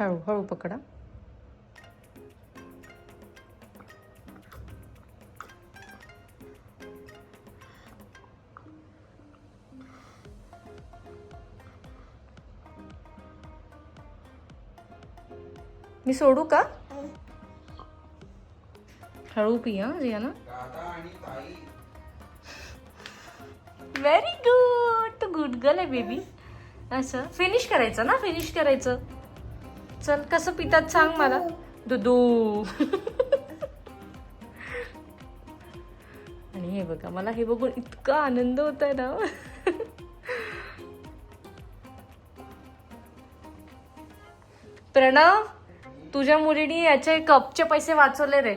हळू हळू पकडा. मी सोडू का? हळू पिया रिया ना व्हेरी गुड तू गुड गर्ल आहे बेबी असं. फिनिश करायचं ना? फिनिश करायचं. चल कसं पितात सांग मला. दुदू. आणि हे बघा मला हे बघून इतका आनंद होत आहे ना. प्रणव तुझ्या मुलीने याचे कपचे पैसे वाचवले रे.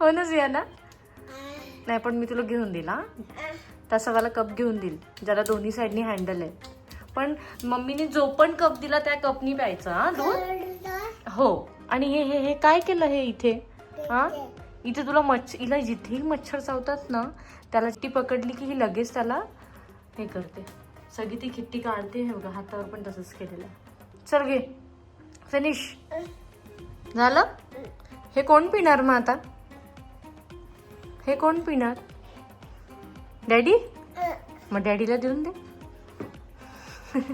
हो ना. जियाना नाही पण मी तुला घेऊन दिला तसा मला कप घेऊन देईल ज्याला दोन्ही साईडनी हँडल आहे. पण मम्मीने जो पण कप दिला त्या कपनी प्यायचा हा दूध? हो. आणि हे हे हे काय केलं हे इथे? हा? इथे तुला मच्छ हिला जिथेही मच्छर चावतात ना त्याला ती पकडली की ही लगेच त्याला हे करते. सगळी ती खिट्टी काढते हे बघा हातावर पण तसंच केलेलं आहे. चल घे. फिनिश. झालं? हे कोण पिणार मग आता? हे कोण पिणार? डॅडी? मग डॅडीला देऊन दे. Hello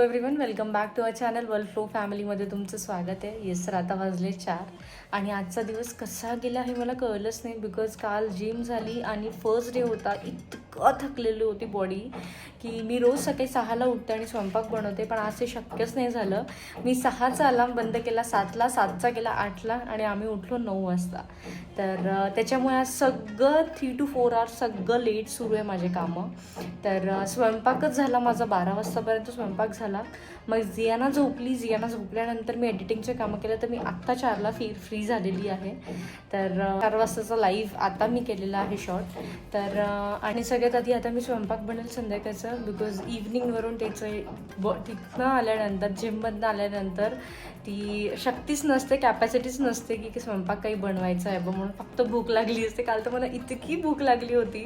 everyone welcome back to our channel world flow फॅमिलीमध्ये तुमचं स्वागत आहे. येस सर आता वाजले चार. आणि आजचा दिवस कसा गेला हे मला कळलंच नाही बिकॉज काल जिम झाली आणि फर्स्ट डे होता इतकं थकलेली होती बॉडी की मी रोज सकाळी सहाला उठते आणि स्वयंपाक बनवते पण आज ते शक्यच नाही झालं. मी सहाचा अलार्म बंद केला सातला सातचा केला आठला आणि आम्ही उठलो नऊ वाजता. तर त्याच्यामुळे आज सगळं थ्री टू फोर आवर्स सगळं लेट सुरू आहे माझे कामं. तर स्वयंपाकच झाला माझा बारा वाजतापर्यंत स्वयंपाक झाला. मग जियाना झोपली जियाना झोपल्यानंतर मी एडिटिंगचे कामं केलं तर मी आत्ता चारला फी फ्री झालेली आहे. तर चार वाजताचा लाईव्ह आता मी केलेला आहे शॉर्ट तर आणि सगळं सगळ्यात आधी आता मी स्वयंपाक बनेल संध्याकाळचं बिकॉज इव्हनिंगवरून त्याचं ब तिथनं आल्यानंतर जिममधनं आल्यानंतर ती शक्तीच नसते कॅपॅसिटीच नसते की की स्वयंपाक काही बनवायचा आहे बघ म्हणून फक्त भूक लागली असते. काल तर मला इतकी भूक लागली होती.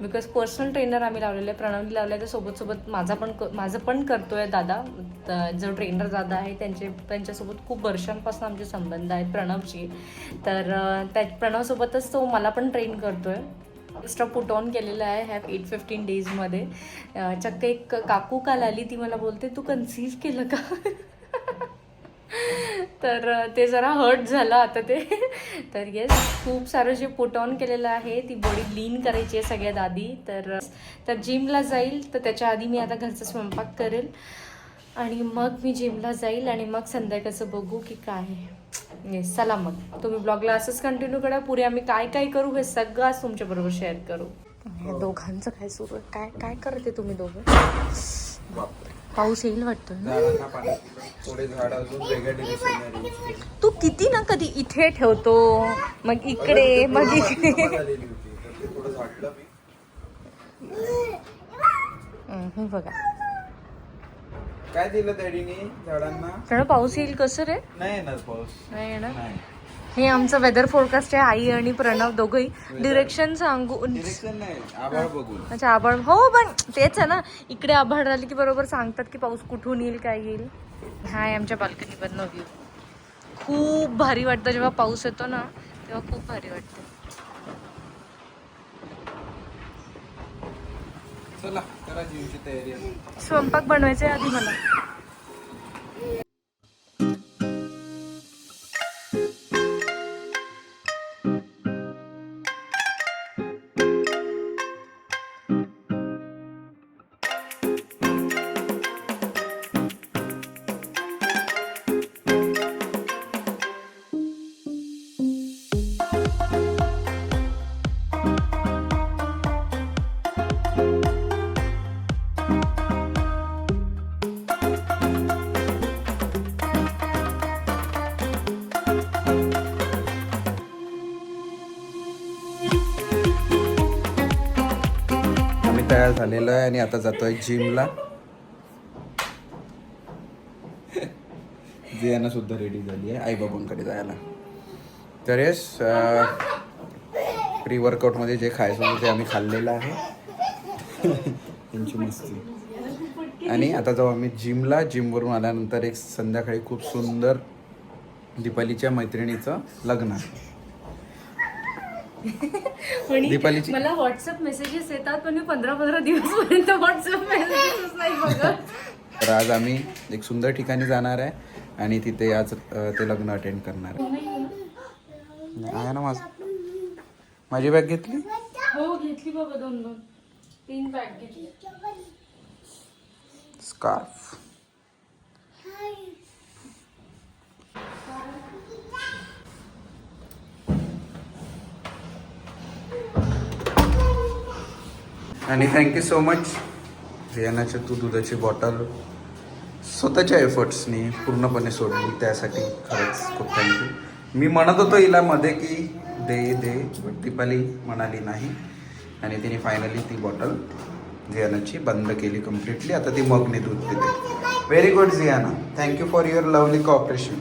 बिकॉज पर्सनल ट्रेनर आम्ही लावलेले आहे प्रणवनी लावले तर सोबत सोबत माझा पण क- माझं पण करतो आहे दादा जो ट्रेनर दादा आहे त्यांचे त्यांच्यासोबत खूप वर्षांपासून आमचे संबंध आहेत प्रणवची. तर त्या प्रणवसोबतच तो मला पण ट्रेन करतो आहे एक्स्ट्रा पुट ऑन केलेलं आहे ह्या एट फिफ्टीन डेजमध्ये चक्क एक काकू काल आली ती मला बोलते तू कन्सीव्ह केलं का? तर ते जरा हर्ट झालं आता ते. तर येस खूप सारं जे पुट ऑन केलेलं आहे ती बॉडी लीन करायची आहे सगळ्यात आधी. तर तर जिमला जाईल तर त्याच्या आधी मी आता घरचा स्वयंपाक करेल. आणि मग मी जिमला जाईल आणि मग संध्याकाळचं बघू की काय येस चला मग. तुम्ही ब्लॉगला असंच कंटिन्यू करा. पुढे आम्ही काय काय करू हे सगळं आज तुमच्याबरोबर शेअर करू. या दोघांचं काय सुरू आहे? काय काय करते तुम्ही दोघं? पाऊस येईल वाटतं तू किती ना कधी इथे ठेवतो मग इकडे मग इकडे. हं, हे बघा. काय दिलं डॅडीने झाडांना? कारण पाऊस येईल कसं रे? नाही येणार पाऊस. नाही येणार? नाही. हे आमचं वेदर फोरकास्ट आहे आई आणि प्रणव दोघंही. डिरेक्शन सांगून डिरेक्शन नाही आभाळ बघून. अच्छा आभाळ हो पण तेच आहे ना इकडे आभाळ राहिली की बरोबर सांगतात की पाऊस कुठून येईल काय येईल. हा आहे आमच्या बाल्कनी मधनं व्ह्यू खूप भारी वाटतं जेव्हा पाऊस येतो ना तेव्हा खूप भारी वाटतं. चला करा जीवची तयारी. स्वयंपाक बनवायचा आहे आधी मला. झालेलं आहे आणि आता जातोय जिमला. जियाना सुद्धा रेडी झाली आहे आई बाबांकडे जायला. तर येस प्री वर्कआउटमध्ये जे खायचं होतं ते आम्ही खाल्लेलं आहे. त्यांची मस्ती. आणि आता जाऊ आम्ही जिमला. जिमवरून आल्यानंतर एक संध्याकाळी खूप सुंदर दीपालीच्या मैत्रिणीचं लग्न आहे. दीपालीची- मला व्हॉट्सअप मेसेजेस येतात पण मी पंधरा पंधरा दिवस पर्यंत व्हॉट्सअप मेसेजेस नाही बघत. तर आज आम्ही एक सुंदर ठिकाणी जाणार आहे आणि तिथे आज अ, ते लग्न अटेंड करणार आहे. नाही, आहे ना माझ? माझी बॅग घेतली? हो घेतली बाबा दोन दोन तीन बॅग घेतली. स्कार्फ आणि थँक्यू सो मच रियानाच्या तू दुधाची बॉटल स्वतःच्या एफर्ट्सनी पूर्णपणे सोडली त्यासाठी खरंच खूप थँक्यू मी म्हणत होतो हिला मध्ये की दे दे बट दीपाली म्हणाली नाही. आणि तिने फायनली ती बॉटल झियानाची बंद केली कम्प्लिटली आता ती मगने दूध पिते. Very good Ziana thank you for your lovely cooperation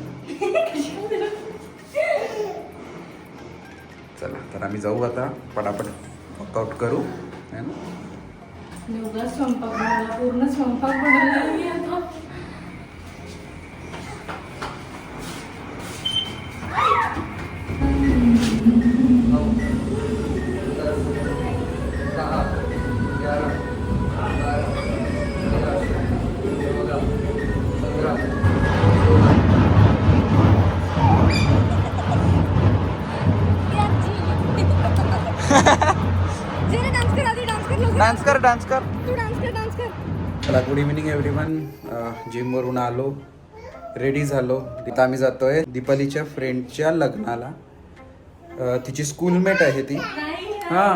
चला तर आम्ही जाऊ आता. पटापट वर्कआउट करू. है ना? एवढा स्वयंपाक बनवला पूर्ण स्वयंपाक बनवला मी आता डान्स कर डान्स कर. चला गुड इव्हिनिंग एव्हरी वन जिमवरून आलो. रेडी झालो. तिथं आम्ही जातोय दीपालीच्या फ्रेंडच्या लग्नाला. तिची स्कूलमेट आहे ती. हा.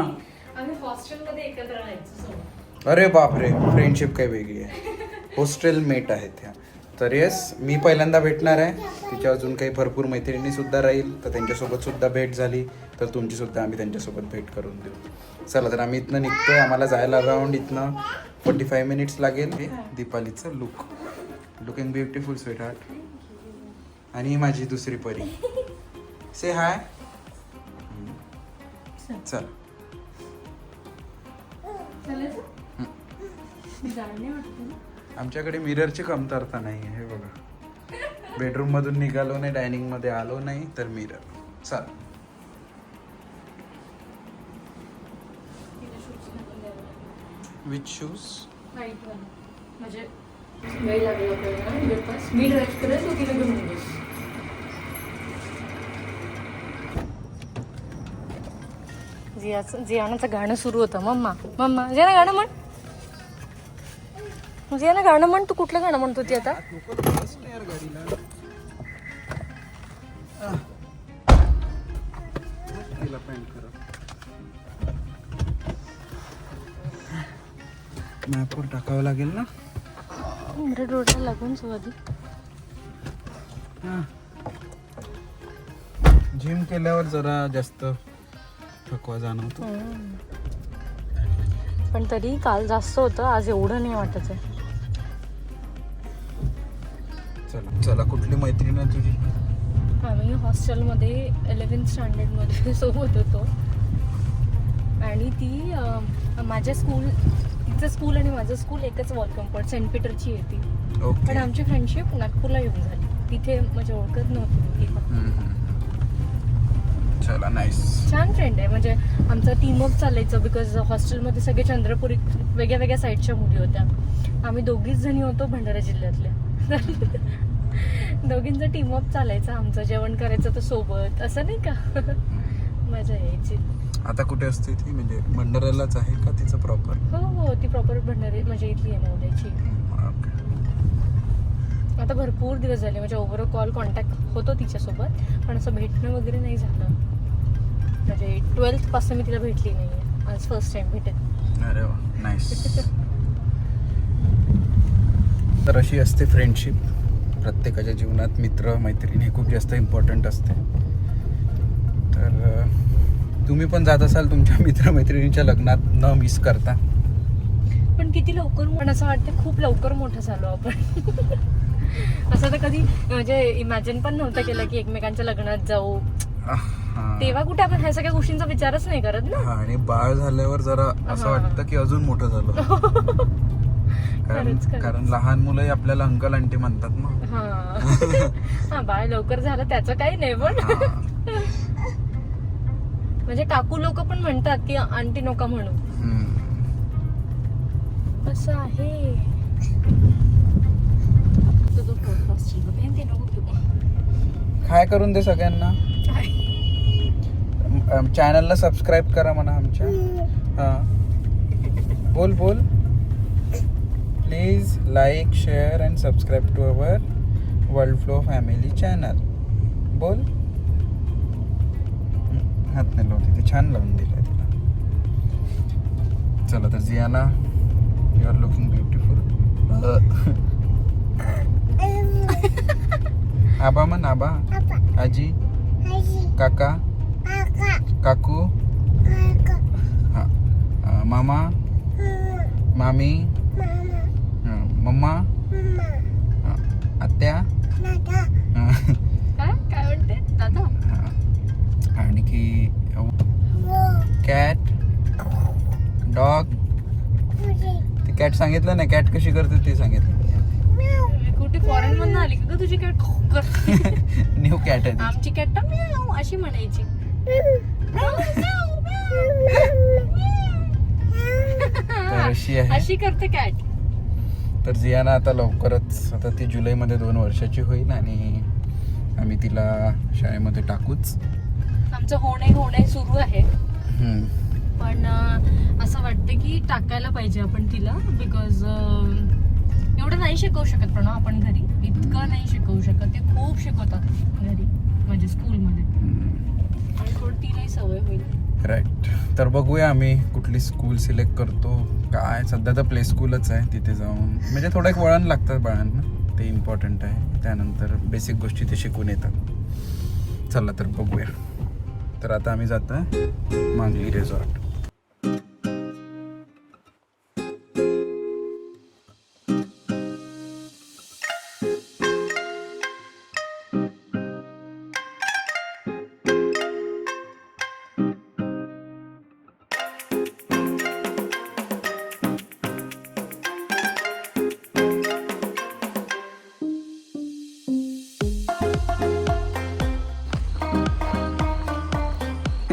अरे बापरे फ्रेंडशिप काही वेगळी आहे. हॉस्टेल मेट आहेत त्या. तर येस मी पहिल्यांदा भेटणार आहे. तिच्या अजून काही भरपूर मैत्रिणी सुद्धा राहील तर त्यांच्यासोबत सुद्धा भेट झाली तर तुमची सुद्धा आम्ही त्यांच्यासोबत भेट करून देऊ. चला तर आम्ही इथनं निघतोय आम्हाला जायला अराउंड इथनं फोर्टी फाय मिनिट्स लागेल. हे दीपालीचं look looking beautiful sweetheart आणि माझी दुसरी परी. से हाय चल. चालायचं? आमच्याकडे मिररची कमतरता नाही आहे हे बघा. बेडरूम मधून निघालो नाही डायनिंगमध्ये आलो नाही तर मिरर चल. With shoes. म्हणजे वेळ लागला जवळपास. मी ड्राईव्ह जियाचं जियानाचं गाणं सुरू होतं मम्मा. मम्मा जियाना गाणं म्हण. जियाना गाणं म्हण तू कुठलं गाणं म्हणतो ती आता? मॅपवर टाकावं लागेल ना? बरं डोळ्याला लागून आधी जिम केल्यावर जरा जास्त थकवा जाणवतो. पण तरी काल जास्त होतं आज एवढं नाही वाटत आहे. आहे तुझी? आम्ही हॉस्टेलमध्ये इलेव्हन्थ स्टँडर्डमध्ये सोबत होतो. आणि ती माझ्या स्कूल तिचं स्कूल आणि माझं स्कूल एकच वॉल कंपाऊंड सेंट पीटरची आहे ती. पण आमची फ्रेंडशिप नागपूरला येऊन झाली. तिथे म्हणजे ओळखत नव्हती पण. चला नाईस छान फ्रेंड आहे. म्हणजे आमचं टीमअप चालायचं बिकॉज हॉस्टेलमध्ये सगळे चंद्रपुरी वेगळ्या वेगळ्या साईडच्या मुली होत्या. आम्ही दोघीच जणी होतो भंडारा जिल्ह्यातल्या. दोघींचं टीमअप चालायचं आमचं जेवण करायचं तर सोबत. असं नाही का? मजा यायची. आता कुठे असते ती? म्हणजे भंडाऱ्यालाच आहे का तिचं प्रॉपर हो हो ती प्रॉपर भंडारी म्हणजे इथली आहे नवद्याची आता भरपूर दिवस झाले म्हणजे ओव्हर कॉल कॉन्टॅक्ट होतो तिच्यासोबत पण असं भेटणं वगैरे नाही झालं. म्हणजे ट्वेल्थपासून मी तिला भेटली नाही आज फर्स्ट टाइम भेटेल. अरे वा नाईस तर अशी असते फ्रेंडशिप प्रत्येकाच्या जीवनात मित्र मैत्रीण हे खूप जास्त इम्पॉर्टंट असते. तर तुम्ही पण जात असाल तुमच्या मित्रमैत्रिणींच्या लग्नात न मिस करता. पण किती लवकर पण असं वाटतं खूप लवकर मोठं झालो आपण. असं तर कधी म्हणजे इमॅजिन पण नव्हतं केलं की एकमेकांच्या लग्नात जाऊ. तेव्हा कुठे आपण ह्या सगळ्या गोष्टींचा विचारच नाही करत ना. आणि बाळ झाल्यावर जरा असं. वाटतं की अजून मोठं झालं. कारण खरंच, खरंच. कारण लहान मुलंही आपल्याला अंकल आंटी म्हणतात ना हा हा बाळ लवकर झालं त्याचं काही नाही पण हा. म्हणजे काकू लोक पण म्हणतात की आंटी नका म्हणू हम्म. असं आहे तुझं podcast ची बघ, हे ते नको घेऊ. काय करून दे सगळ्यांना चॅनलला सबस्क्राईब करा म्हणा आमच्या हा बोल बोल please like share and subscribe to our world flow family channel बोल. हात नाही लावते ते छान लावून दिलं तिला. चला तर Jiyana you are looking beautiful आबा म्हण आबा. आजी. काका. काकू. हा. मामा. मामी. मम्मा? आत्या? हा, काय? काय म्हणते? दादा. हा. आणखी? कॅट डॉग ते कॅट सांगितलं ना कॅट कशी करते ते सांगितलं कुठे फॉरेन मधून आली का ग तुझी कॅट न्यू कॅट आहे ती. आमची कॅट तर म्याव अशी म्हणायची. तर अशी आहे. अशी करते कॅट तर जियाना आता लवकरच आता ती जुलैमध्ये दोन वर्षाची होईल आणि आम्ही तिला शाळेमध्ये टाकूच. आमचं होणे होणे सुरू आहे. पण असं वाटतं की टाकायला पाहिजे आपण तिला बिकॉज एवढं नाही शिकवू शकत प्रणव आपण घरी. इतकं नाही शिकवू शकत. ते खूप शिकवतात घरी म्हणजे स्कूलमध्ये. आणि थोडी तिलाही सवय होईल. राईट तर बघूया आम्ही कुठली स्कूल सिलेक्ट करतो. काय सध्या तर प्ले स्कूलच आहे तिथे जाऊन. म्हणजे थोडं एक वळण लागतं बाळांना. ते इम्पॉर्टंट आहे. त्यानंतर बेसिक गोष्टी ते शिकून येतात. चला तर बघूया. तर आता आम्ही जातो मांगली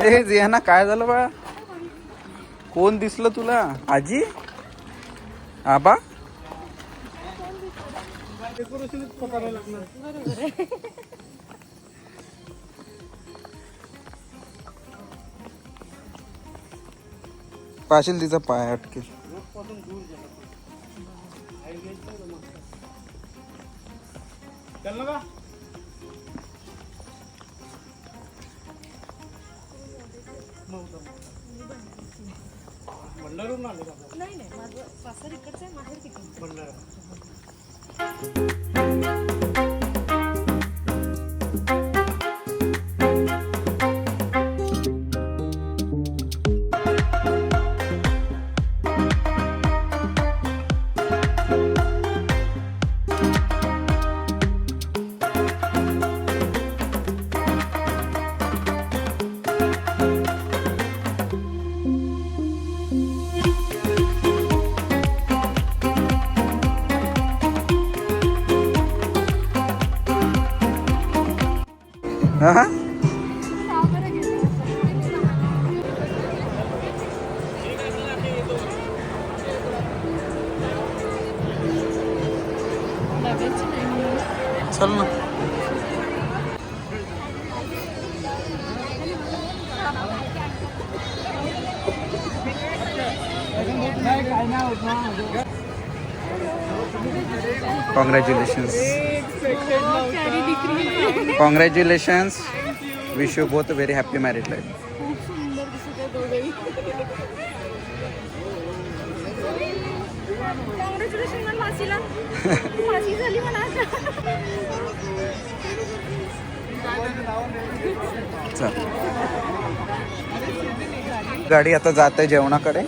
रिसॉर्ट हे जियाना काय झालं बाळा? कोण दिसलं तुला? आजी? आबा? पाशील तिचा पाय अटकेल. नाही नाही माझं सासर इकडचं आहे माहेर तिकडचं Bhandara. Congratulations congratulations wish you both very happy married life गाडी आता जात आहे जेवणाकडे.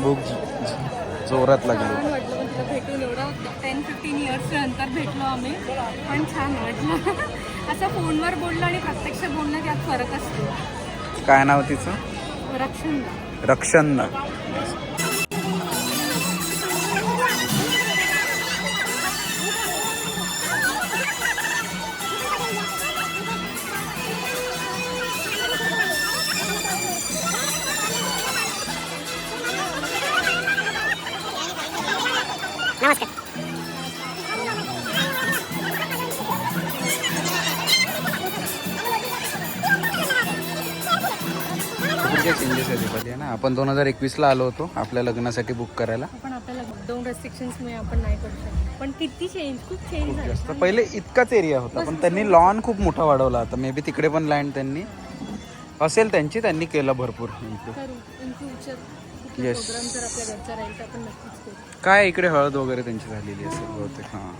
भूक जोरात लागली. भेटून एवढं. टेन फिफ्टीन इयर्स नंतर भेटलो आम्ही. पण छान वाटलं. असं फोनवर आणि प्रत्यक्ष बोलणं त्यात फरक असतो. काय नाव तिचं? रक्षण रक्षण काय चेंजेस आहे दीपाली ना? आपण दोन हजार एकवीसला आलो होतो आपल्या लग्नासाठी बुक करायला. पण आपल्याला दोन रेस्ट्रिक्शन्समुळे आपण नाही करू शकत. पण किती चेंज खूप चेंज खूप झालं. जास्त. पहिले इतकाच एरिया होता पण त्यांनी लॉन खूप मोठा वाढवला होता. मे बी तिकडे पण लँड त्यांनी. असेल त्यांची त्यांनी केलं भरपूर. Improve. करू. In future Yes. प्रोग्राम जर आपल्या घरचा राहील तर आपण नक्कीच करू. काय इकडे हळद वगैरे त्यांची झालेली असेल बहुतेक हां.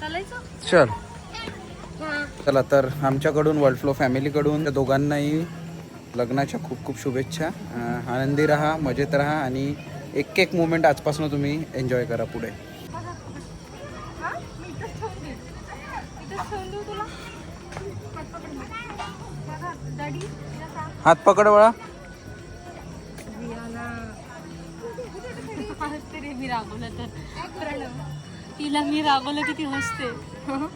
चालायचं? चल. चला तर आमच्याकडून वर्ल्ड फ्लो फॅमिलीकडून त्या दोघांनाही लग्नाच्या खूप खूप शुभेच्छा. आनंदी राहा मजेत राहा आणि एक एक मुमेंट आजपासून तुम्ही एन्जॉय करा पुढे. हात पकड बघा तिला वळा मी रागवलं तिला मी रागवलं की ती हसते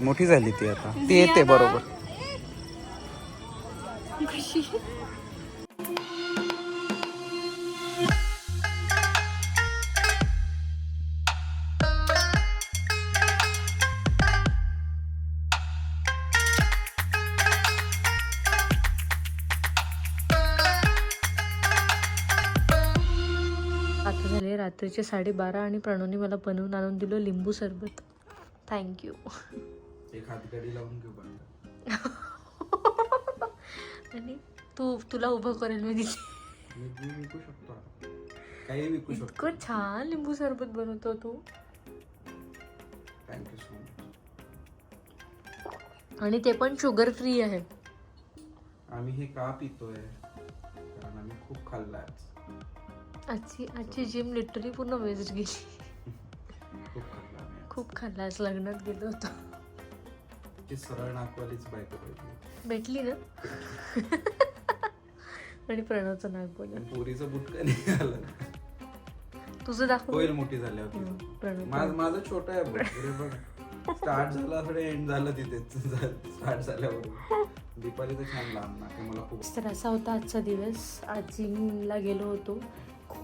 मोठी झाली ती आता. ती येते बरोबर. रात्रीचे साडेबारा आणि प्रणवने मला बनवून आणून दिलं लिंबू सरबत. थँक्यू आणि तू तुला उभं करेल मी तिथे. इतकं छान लिंबू सरबत बनवतो तू. आणि ते पण शुगर फ्री आहे. आम्ही हे का पितोय? कारण आम्ही खूप खाल्लाय आजची आजची जिम लिटरली पूर्ण वेस्ट गेली. खूप खाल्ला आम्ही. खूप खाल्ला. आज लग्नात गेलो होतो. ती सरळ नाकवालीच बायको भेटली. ना? आणि प्रणवचं नाक बोल पोरीचं बुटकं नाही आलं तुझं दाखव. होईल मोठी झाल्यावर माझं माझं छोटं आहे बघ. स्टार्ट झाला थोडं एंड झालं तिथे. स्टार्ट झाल्यावर. दीपालीचं छान लांब आहे, मला खूप तर असा होता आजचा दिवस. आज जिमला गेलो होतो.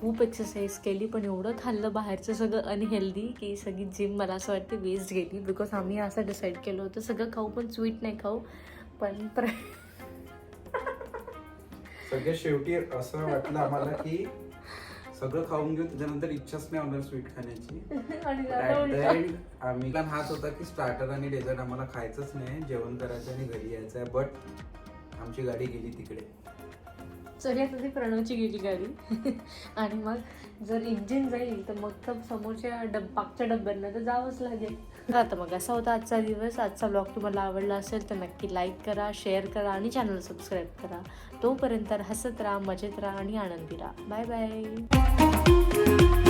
खूप एक्सरसाइज केली पण एवढं खाल्लं बाहेरचं सगळं अनहेल्दी की सगळी जिम मला असं वाटते वेस्ट गेली. बिकॉज आम्ही असं डिसाईड केलं होतं सगळं खाऊ पण स्वीट नाही खाऊ पण प्र सगळ्यात शेवटी असं वाटलं आम्हाला की सगळं खाऊन घेऊ त्याच्यानंतर इच्छाच नाही होणार स्वीट खाण्याची. आम्ही plan हाच होता की स्टार्टर आणि डेझर्ट आम्हाला खायचंच नाही जेवण करायचं आणि घरी यायचं आहे बट आमची गाडी गेली तिकडे. सगळ्यात आधी प्रणवची गेली गाडी. आणि मग जर इंजिन जाईल तर मग तर समोरच्या डब मागच्या डब्यांना तर जावंच लागेल. आता मग असा होता आजचा दिवस. आजचा ब्लॉग तुम्हाला आवडला असेल तर नक्की लाईक करा शेअर करा आणि चॅनल सबस्क्राईब करा. तोपर्यंत हसत राहा मजेत राहा आणि आनंदी राहा. Bye bye